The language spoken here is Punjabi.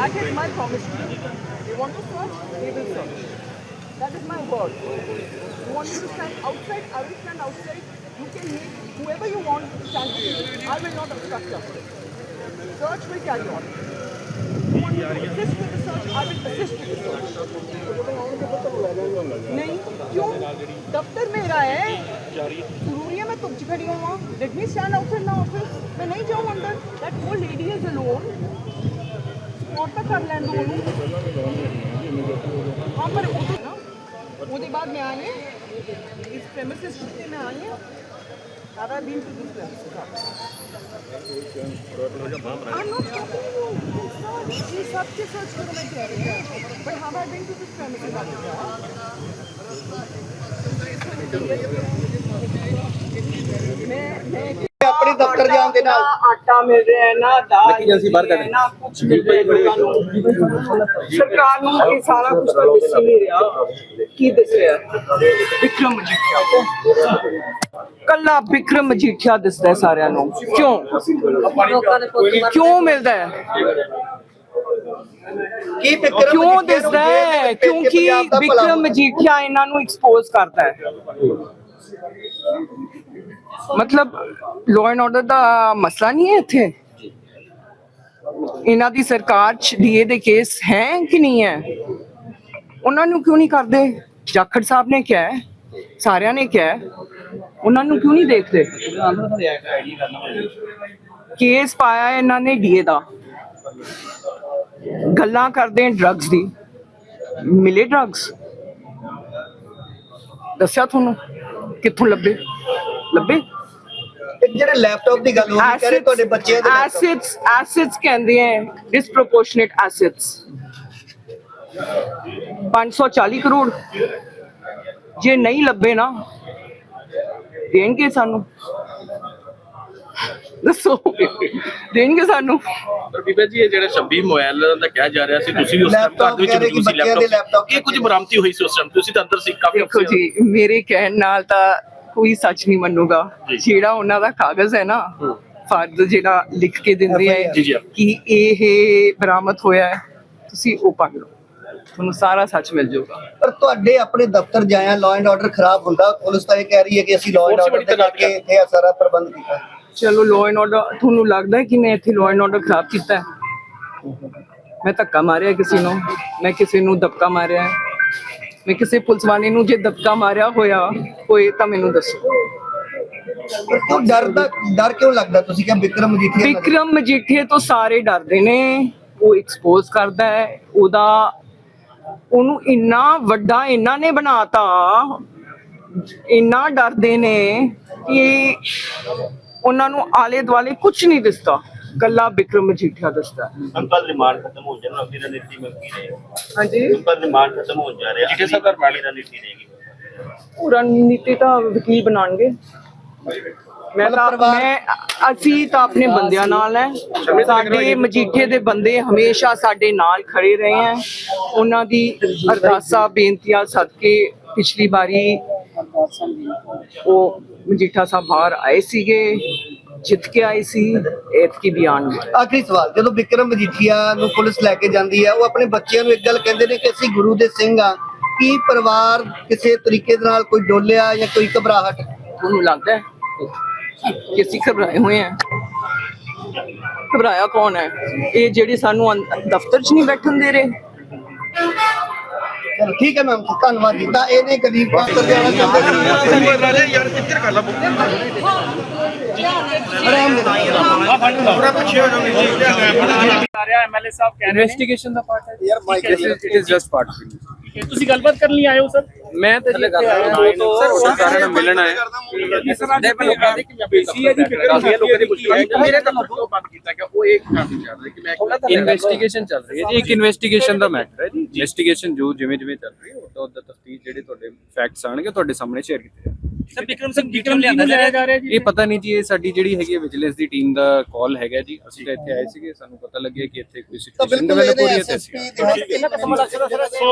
That is my promise you. You want to search? We will search. That is my word. You want me to stand outside? I will stand outside. You can make whoever you want stand with me. I will not obstruct your search will carry on. You want me to assist with the search? I will assist with the search. नहीं क्यों दफ्तर मेरा है ज़रूरी है मैं तुम खड़ी हुआ लेट मी स्टैंड आउटसाइड ना ऑफ़िस मैं नहीं जाऊँ अंदर दैट वो लेडी इज़ अलोन और तक कर ਲੈਣ ਦੋ ਉਹਨੂੰ ਹਾਂ ਪਰ ਉਹ ਨਾ ਉਹਦੇ ਬਾਅਦ ਮੈਂ ਆਈ ਹਾਂ ਇਸ ਪ੍ਰੈਮਿਸਿਸ ਤੇ ਮੈਂ ਆਈ ਹਾਂ Have I been to this premises? I'm not stopping you. You can search. ये सब के search करो मैं कह रही हूँ. But have I been to this premises? मैं मैं ਆਪਣੇ ਦਫ਼ਤਰ ਜਾਣ ਦੇ ਨਾਲ। ਆਟਾ ਮਿਲ ਰਿਹਾ ਹੈ ਨਾ ਦਾਲ ਲੱਕੀ ਏਜੰਸੀ ਬਾਹਰ ਕੱਢ। ਨਾ ਕੁਝ ਮਿਲ ਰਿਹਾ ਲੋਕਾਂ ਨੂੰ। ਸਰਕਾਰ ਨੂੰ ਇਹ ਸਾਰਾ ਕੁਝ ਤਾਂ ਦਿਸ ਨਹੀਂ ਰਿਹਾ। ਕੀ ਦਿਸ ਰਿਹਾ? ਵਿਕਰਮ ਮਜੀਠੀਆ ਕੱਲਾ ਵਿਕਰਮ ਮਜੀਠੀਆ ਦਿਸਦਾ ਸਾਰਿਆਂ ਨੂੰ। ਕਿਉਂ? ਕਿਉਂ ਮਿਲਦਾ ਹੈ? ਕੀ ਵਿਕਰਮ ਕਿਉਂ ਦਿਸਦਾ ਹੈ? ਕਿਉਂਕਿ ਵਿਕਰਮ ਮਜੀਠੀਆ ਇਹਨਾਂ ਨੂੰ ਐਕਸਪੋਜ਼ ਕਰਦਾ ਹੈ। ਮਤਲਬ ਲਾਅ ਐਂਡ ਆਰਡਰ ਦਾ ਮਸਲਾ ਨਹੀਂ ਹੈ ਇੱਥੇ? ਇਹਨਾਂ ਦੀ ਸਰਕਾਰ ਚ ਡੀਏ ਦੇ ਕੇਸ ਹੈ ਕਿ ਨਹੀਂ ਹੈ? ਉਹਨਾਂ ਨੂੰ ਕਿਉਂ ਨਹੀਂ ਕਰਦੇ? ਜਾਖੜ ਸਾਹਿਬ ਨੇ ਕਿਹਾ ਹੈ, ਸਾਰਿਆਂ ਨੇ ਕਿਹਾ ਹੈ। ਉਹਨਾਂ ਨੂੰ ਕਿਉਂ ਨਹੀਂ ਦੇਖਦੇ? ਕੇਸ ਪਾਇਆ ਹੈ ਇਹਨਾਂ ਨੇ ਡੀਏ ਦਾ। ਗੱਲਾਂ ਕਰਦੇ ਡਰੱਗਸ ਦੀ। ਮਿਲੇ ਡਰੱਗਸ ਦੱਸਿਆ ਤੁਹਾਨੂੰ? ਕਿੱਥੋਂ ਲੱਭੇ? ਲੱਭੇ? ਇੱਕ ਜਿਹੜੇ ਲੈਪਟਾਪ ਦੀ ਗੱਲ ਹੋ ਰਹੀ ਕਹ ਰਹੇ ਤੁਹਾਡੇ ਬੱਚਿਆਂ ਦੇ। ਐਸਿਡਸ ਐਸਿਡਸ ਕਹਿੰਦੇ ਹੈ ਡਿਸਪ੍ਰੋਪੋਰਸ਼ਨੇਟ ਐਸਿਡਸ 540 ਕਰੋੜ। ਜੇ ਨਹੀਂ ਲੱਭੇ ਨਾ ਦੇਣਗੇ ਸਾਨੂੰ। ਦੱਸੋ। ਦੇਣਗੇ ਸਾਨੂੰ। ਪਰ ਬੀਬਾ ਜੀ ਇਹ ਜਿਹੜਾ 26 ਮੋਬਾਈਲ ਦਾ ਕਿਹਾ ਜਾ ਰਿਹਾ ਸੀ ਤੁਸੀਂ ਉਸ ਟਾਈਮ ਘਰ ਦੇ ਵਿੱਚ ਮੌਜੂਦ ਸੀ ਲੈਪਟਾਪ ਇਹ ਕੁਝ ਬਰਾਮਤੀ ਹੋਈ ਸੀ ਉਸ ਟਾਈਮ ਤੁਸੀਂ ਤਾਂ ਅੰਦਰ ਸੀ ਕਾਫੀ ਦੇਖੋ ਜੀ ਮੇਰੇ ਕਹਿਣ ਨਾਲ ਤਾਂ ਕੋਈ ਸੱਚ ਨਹੀਂ ਮੰਨੂਗਾ। ਜਿਹੜਾ ਉਹਨਾਂ ਦਾ ਕਾਗਜ਼ ਹੈ ਨਾ ਹੂੰ। ਫਰਜ਼ ਜਿਹੜਾ ਲਿਖ ਕੇ ਦਿੰਦੇ ਆ। ਕਿ ਇਹ ਬਰਾਮਦ ਹੋਇਆ ਹੈ ਤੁਸੀਂ ਉਹ ਪੜ੍ਹ ਲਓ ਤੁਹਾਨੂੰ ਸਾਰਾ ਸੱਚ ਮਿਲ ਜਾਊਗਾ। ਪਰ ਤੁਹਾਡੇ ਆਪਣੇ ਦਫ਼ਤਰ ਜਾਇਆ ਲਾਅ ਐਂਡ ਆਰਡਰ ਖਰਾਬ ਹੁੰਦਾ ਪੁਲਿਸ ਤਾਂ ਇਹ ਕਹਿ ਰਹੀ ਹੈ ਕਿ ਅਸੀਂ ਲਾਅ ਐਂਡ ਆਰਡਰ ਤੇ ਕਰਕੇ ਇੱਥੇ ਇਹ ਸਾਰਾ ਪ੍ਰਬੰਧ ਕੀਤਾ। ਚਲੋ ਲਾਅ ਐਂਡ ਆਰਡਰ ਤੁਹਾਨੂੰ ਲੱਗਦਾ ਹੈ ਕਿ ਮੈਂ ਇੱਥੇ ਲਾਅ ਐਂਡ ਆਰਡਰ ਖਰਾਬ ਕੀਤਾ ਹੈ? ਮੈਂ ਧੱਕਾ ਮਾਰਿਆ ਕਿਸੇ ਨੂੰ? ਮੈਂ ਕਿਸੇ ਨੂੰ ਦਬਕਾ ਮਾਰਿਆ ਮੈਂ ਕਿਸੇ ਪੁਲਿਸ ਵਾਲੇ ਨੂੰ ਜੇ ਦਬਕਾ ਮਾਰਿਆ ਹੋਇਆ ਹੋਏ ਤਾਂ ਮੈਨੂੰ ਦੱਸੋ। ਕਿਉਂ ਡਰ ਦਾ ਡਰ ਕਿਉਂ ਲੱਗਦਾ? ਤੁਸੀਂ ਕਿਹਾ ਵਿਕਰਮ ਮਜੀਠੀਆ ਨਾਲ- ਵਿਕਰਮ ਮਜੀਠੀਏ ਤੋਂ ਸਾਰੇ ਡਰਦੇ ਨੇ। ਉਹ ਐਕਸਪੋਜ਼ ਕਰਦਾ ਹੈ। ਉਹਦਾ ਉਹਨੂੰ ਇੰਨਾ ਵੱਡਾ ਇਹਨਾਂ ਨੇ ਬਣਾਤਾ। ਇੰਨਾ ਡਰਦੇ ਨੇ ਕਿ ਉਹਨਾਂ ਨੂੰ ਆਲੇ ਦੁਆਲੇ ਕੁਝ ਨਹੀਂ ਦਿਸਦਾ। ਕੱਲਾ ਵਿਕਰਮ ਮਜੀਠੀਆ ਦਿਸਦਾ। ਹੈ। ਅੰਕਲ ਰਿਮਾਂਡ ਖਤਮ ਹੋ ਜਾਣਾ ਅਗਲੀ ਰਣਨੀਤੀ ਮੈਂ ਕੀ ਰਹੇ ਹਾਂਜੀ। ਅੰਕਲ ਰਿਮਾਂਡ ਖਤਮ ਹੋ ਜਾ ਰਿਹਾ ਜੀ, ਸਰ, ਦਾ ਰਣਨੀਤੀ ਰਹੇਗੀ ਉਹ ਰਣਨੀਤੀ ਤਾਂ ਵਕੀਲ ਬਣਾਣਗੇ ਮੈਂ ਤਾਂ ਮੈਂ ਅਸੀਂ ਤਾਂ ਆਪਣੇ ਬੰਦਿਆਂ ਨਾਲ ਹੈ। ਸਾਡੇ ਮਜੀਠੇ ਦੇ ਬੰਦੇ ਹਮੇਸ਼ਾ ਸਾਡੇ ਨਾਲ ਖੜੇ ਰਹੇ ਹੈ। ਉਹਨਾਂ ਦੀ ਅਰਦਾਸਾਂ ਬੇਨਤੀਆਂ ਸਦਕੇ ਪਿਛਲੀ ਵਾਰੀ ਉਹ ਮਜੀਠਾ ਸਾਹਿਬ ਬਾਹਰ ਆਏ ਸੀਗੇ। ਜਿੱਤ ਕੇ ਆਏ ਸੀ ਐਤਕੀ ਵੀ ਆਉਣਗੇ ਆਖਰੀ ਸਵਾਲ ਜਦੋਂ ਵਿਕਰਮ ਮਜੀਠੀਆ ਨੂੰ ਪੁਲਿਸ ਲੈ ਕੇ ਜਾਂਦੀ ਹੈ ਉਹ ਆਪਣੇ ਬੱਚਿਆਂ ਨੂੰ ਇੱਕ ਗੱਲ ਕਹਿੰਦੇ ਨੇ ਕਿ ਅਸੀਂ ਗੁਰੂ ਦੇ ਸਿੰਘ ਆ ਕੀ ਪਰਿਵਾਰ ਕਿਸੇ ਤਰੀਕੇ ਦੇ ਨਾਲ ਕੋਈ ਡੋਲਿਆ ਜਾਂ ਕੋਈ ਘਬਰਾਹਟ? ਤੁਹਾਨੂੰ ਲੱਗਦਾ ਹੈ? ਕਿ ਅਸੀਂ ਘਬਰਾਏ ਹੋਏ ਹਾਂ? ਘਬਰਾਇਆ ਕੌਣ ਹੈ? ਇਹ ਜਿਹੜੇ ਸਾਨੂੰ ਦਫ਼ਤਰ 'ਚ ਨਹੀਂ ਬੈਠਣ ਦੇ ਰਹੇ? ਚਲੋ ਠੀਕ ਹੈ ਮੈਮ ਧੰਨਵਾਦ ਜੀ। ਤਾਂ ਇਹਨੇ ਗਰੀਬ ਪਾਸਟਰ ਜਾਣਾ ਚਾਹੁੰਦੇ ਸੀ ਯਾਰ ਕਿੱਧਰ ਕਰ ਲਾ ਐਮਐਲਏ ਸਾਹਿਬ ਕਹਿ ਰਹੇ ਨੇ ਇਨਵੈਸਟੀਗੇਸ਼ਨ ਦਾ ਪਾਰਟ ਹੈ ਯਾਰ Mike it is just part ਕਿ ਤੁਸੀਂ ਗੱਲਬਾਤ ਕਰਨ ਲਈ ਆਏ ਹੋ ਸਰ? ਮੈਂ ਤਾਂ ਜੀ ਇੱਥੇ ਆਇਆ ਦੋ ਤੋਂ ਸਰ ਸਾਰਿਆਂ ਨਾਲ ਮਿਲਣ ਆਇਆ ਦੇ ਲੋਕਾਂ ਦੀ ਸੀ ਹੈ। ਜੀ ਕਾਫੀ ਲੋਕਾਂ ਦੀ ਪੁੱਛੀ ਹੈ ਕਿ ਮੇਰੇ ਤਾਂ ਮਤਲਬ ਬੰਦ ਕੀਤਾ ਕਿ ਉਹ ਇੱਕ ਕੰਮ ਚੱਲ ਰਿਹਾ ਕਿ ਮੈਂ ਇਨਵੈਸਟੀਗੇਸ਼ਨ ਚੱਲ ਰਹੀ ਹੈ ਜੀ ਇੱਕ ਇਨਵੈਸਟੀਗੇਸ਼ਨ ਦਾ ਮੈਟਰ ਹੈ ਜੀ। ਇਨਵੈਸਟੀਗੇਸ਼ਨ ਜੋ ਜਿਵੇਂ ਜਿਵੇਂ ਚੱਲ ਰਹੀ ਹੈ ਉਦੋਂ ਉਦੋਂ ਤਫਤੀਸ਼ ਜਿਹੜੇ ਤੁਹਾਡੇ ਫੈਕਟਸ ਆਣਗੇ ਤੁਹਾਡੇ ਸਾਹਮਣੇ ਸ਼ੇਅਰ ਕੀਤੇ ਜਾਣਗੇ। ਸਰ ਵਿਕਰਮ ਸਿੰਘ ਵਿਕਰਮ ਲਿਆਂਦਾ ਜਾ ਰਿਹਾ ਜੀ ਇਹ ਪਤਾ ਨਹੀਂ ਜੀ ਇਹ ਸਾਡੀ ਜਿਹੜੀ ਹੈਗੀ ਵਿਜੀਲੈਂਸ ਦੀ ਟੀਮ ਦਾ ਕਾਲ ਹੈਗਾ ਜੀ। ਅਸੀਂ ਤਾਂ ਇੱਥੇ ਆਏ ਸੀਗੇ ਸਾਨੂੰ ਪਤਾ ਲੱਗਿਆ ਕਿ ਇੱਥੇ ਕੋਈ ਸਿਚੁਏਸ਼ਨ ਡਿਵੈਲਪ ਹੋ ਰਹੀ ਹੈ ਤੇ ਅਸੀਂ ਸੋ